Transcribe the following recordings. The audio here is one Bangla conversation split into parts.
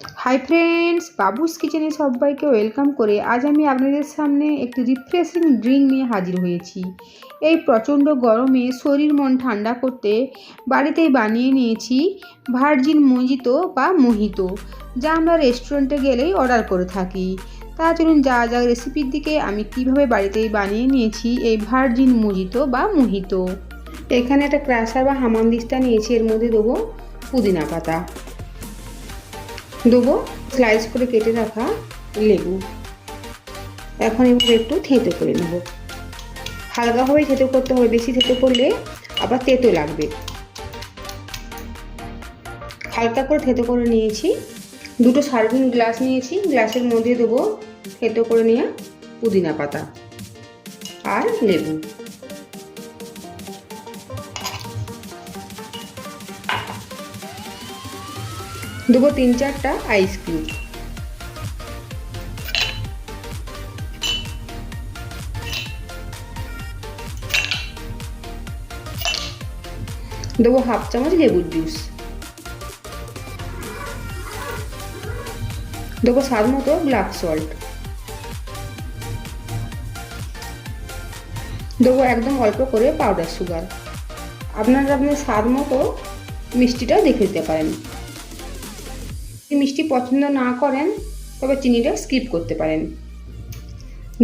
হাই ফ্রেন্ডস বাবুস কিচেনে সবাইকে ওয়েলকাম করে আজ আমি আপনাদের সামনে একটি রিফ্রেশিং ড্রিঙ্ক নিয়ে হাজির হয়েছি। এই প্রচণ্ড গরমে শরীর মন ঠান্ডা করতে বাড়িতেই বানিয়ে নিয়েছি ভার্জিন মজিতো বা মোহিতো, যা আমরা রেস্টুরেন্টে গেলেই অর্ডার করে থাকি। তা চলুন যা যা রেসিপির দিকে, আমি কীভাবে বাড়িতেই বানিয়ে নিয়েছি এই ভার্জিন মজিতো বা মোহিতো। এখানে একটা ক্রাশার বা হামানদিস্তা নিয়েছি, এর মধ্যে দেবো পুদিনা পাতা। দেবো স্লাইস করে কেটে রাখা লেবু। এখন এবার একটু থেঁতো করে নেব। হালকাভাবে থেঁতো করতে হবে, বেশি থেঁতো করলে আবার তেতো লাগবে। হালকা করে থেঁতো করে নিয়েছি। দুটো সার্ভিং গ্লাস নিয়েছি, গ্লাসের মধ্যে দেবো থেঁতো করে নেওয়া পুদিনা পাতা আর লেবু। দেবো তিন চারটা আইস আইসক্রিম দেবো হাফ চামচ লেবুর জুস। দেবো স্বাদ মতো ব্ল্যাক সল্ট দেবো একদম অল্প করে পাউডার সুগার আপনারা আপনার স্বাদ মতো মিষ্টিটা দেখে দিতে পারেন। যদি মিষ্টি পছন্দ না করেন, তবে চিনিটা স্কিপ করতে পারেন।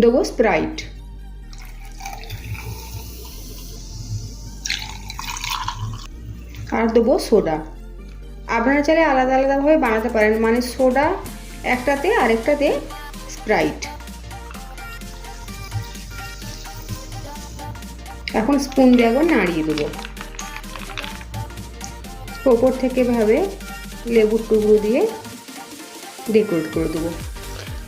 দেবো স্প্রাইট আর দেবো সোডা। আপনারা চাইলে আলাদা আলাদাভাবে বানাতে পারেন মানে সোডা একটাতে আরেকটাতে স্প্রাইট এখন স্পুন দিয়ে একবার নাড়িয়ে দেবো। ওপর থেকে ভাবে লেবুর টুকরো দিয়ে ডেকোরেট করে দেবো।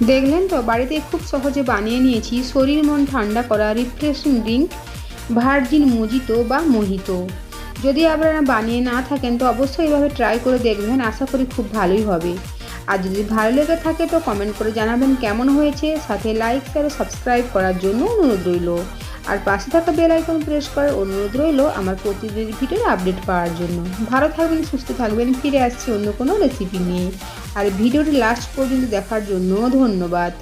দেখলেন তো, বাড়িতে খুব সহজে বানিয়ে নিয়েছি। শরীর মন ঠান্ডা করা রিফ্রেশিং ড্রিঙ্ক ভার্জিন মজিত বা মোহিত যদি আপনারা বানিয়ে না থাকেন, তো অবশ্যই এভাবে ট্রাই করে দেখবেন। আশা করি খুব ভালোই হবে। আর যদি ভালো লেগে থাকে, তো কমেন্ট করে জানাবেন কেমন হয়েছে। সাথে লাইক শেয়ার সাবস্ক্রাইব করার জন্য অনুরোধ রইল। আর পাশে থাকা বেল আইকন প্রেস করার অনুরোধ রইল আমার প্রতিদিন ভিডিওর আপডেট পাওয়ার জন্য। ভালো থাকবেন, সুস্থ থাকবেন, ফিরে আসছি অন্য কোনো রেসিপি নিয়ে। আর ভিডিওটি লাস্ট পর্যন্ত দেখার জন্য ধন্যবাদ।